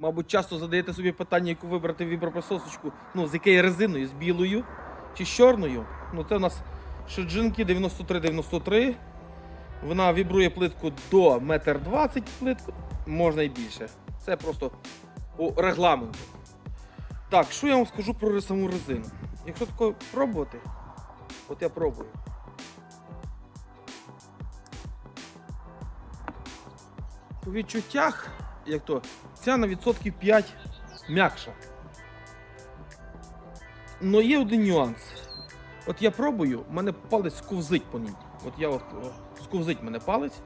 Мабуть, часто задаєте собі питання, яку вибрати віброприсосочку, ну, з якою резиною, з білою чи з чорною. Ну, це у нас Шиджинки 93-93. Вона вібрує плитку до 1,20 м плитку, можна і більше. Це просто по регламенту. Так, що я вам скажу про саму резину? Якщо таке пробувати, от я пробую. По відчуттях, як то, ця на відсотків 5 м'якша. Но є один нюанс. От я пробую, в мене палець сковзить по ній. От я от о, сковзить мене палець.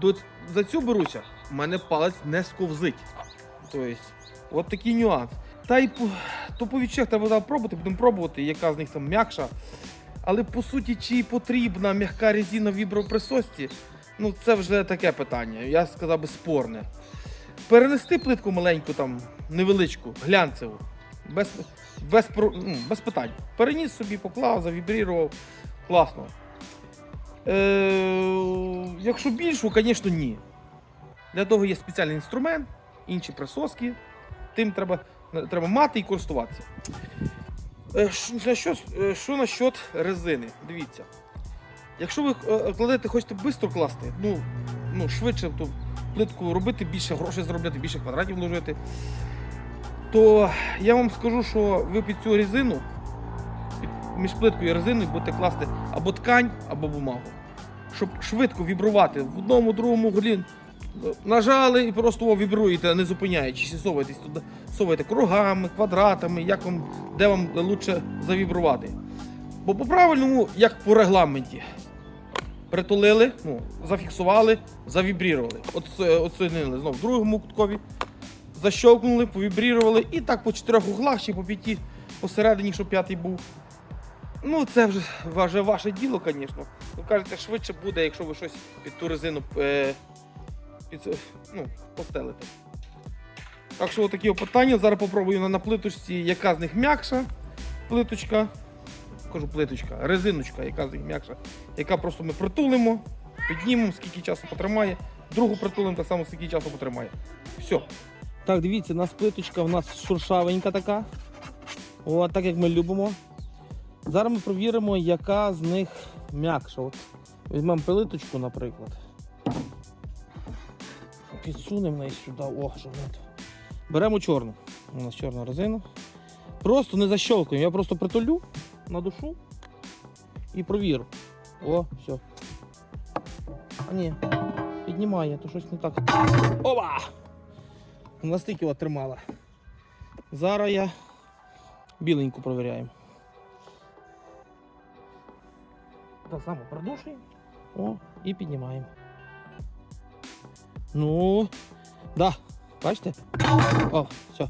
До, за цю беруся, в мене палець не сковзить. Тобто, от такий нюанс. Та й по, то по відчуттях треба пробувати, будемо пробувати, яка з них там м'якша. Але по суті, чи потрібна м'яка резина в віброприсосці, ну це вже таке питання. Я сказав би спорне. Перенести плитку маленьку, там, невеличку, глянцеву, без, без, ну, без питань. Переніс собі, поклав, завібрував. Класно. Е, якщо більшу, звісно, ні. Для того є спеціальний інструмент, інші присоски. Тим треба, треба мати і користуватися. Е, що, е, що насчет резини? Дивіться. Якщо ви е, кладете, хочете швидко класти, ну, ну швидше ту плитку робити, більше грошей заробляти, більше квадратів вложити, то я вам скажу, що ви під цю резину, між плиткою і резиною будете класти або ткань, або бумагу. Щоб швидко вібрувати в одному, другому голі. Нажали і просто вібруєте, не зупиняючись, соваєтесь туди, соваєте кругами, квадратами, як вам, де вам лучше завібрувати. Бо по-правильному, як по регламенті, притулили, ну, зафіксували, завібрірували. Е, Оцінили знову в другому куткові, защелкнули, повібрірували і так по чотирьох углах чи по п'яті посередині, щоб п'ятий був. Ну, це вже, вже ваше діло, звісно. Ви кажете, швидше буде, якщо ви щось під ту резину е, під, ну, постелите. Так що такі питання. Зараз попробую на плиточці, яка з них м'якша плиточка. Кажу плиточка, резиночка, яка м'якша, яка просто ми притулимо, піднімемо, скільки часу потримає. Другу притулимо, так само скільки часу потримає. Все. Так, дивіться, у нас плиточка у нас шуршавенька така. О, так як ми любимо. Зараз ми провіримо, яка з них м'якша. От візьмемо плиточку, наприклад. Підсунемо неї сюди. О, що. Беремо чорну. У нас чорна резина. Просто не защелкуємо. Я просто притулю на душу і провірю. О, все. А ні, піднімає, то щось не так. Опа! Настільки тримала. Зараз я біленьку провіряємо. Так само продушуємо. О, і піднімаємо. Ну, да, бачите? О, все.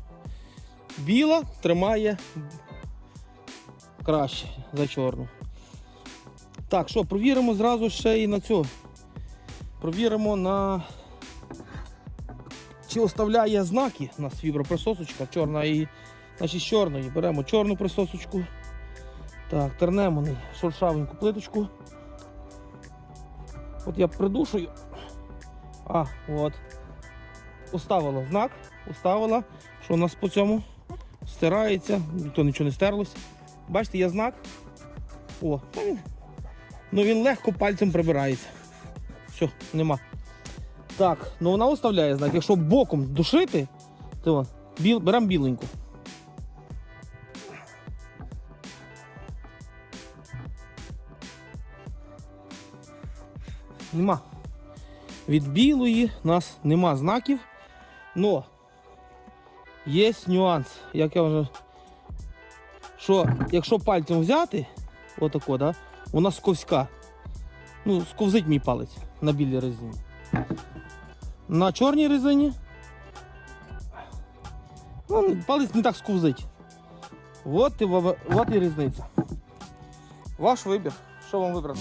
Біла тримає краще за чорну. Так, що, провіримо зразу ще і на цю. Провіримо на. Чи оставляє знаки у нас віброприсосочка чорна і значить, з чорної. Беремо чорну присосочку. Так, тернемо неї шуршавеньку плиточку. От я придушую. А, от. Уставила знак, уставила, що у нас по цьому стирається, то нічого не стерлося. Бачите, є знак. О, він, ну він легко пальцем прибирається. Все, нема. Так, ну вона уставляє знак. Якщо боком душити, то біл, беремо біленьку. Нема. Від білої у нас нема знаків. Но є нюанс, як я вже. Що якщо пальцем взяти, отако, да, вона сковська. Ну, сковзить мій палець на білій резині. На чорній резині. Ну, палець не так сковзить. От і, от і різниця. Ваш вибір. Що вам вибрати?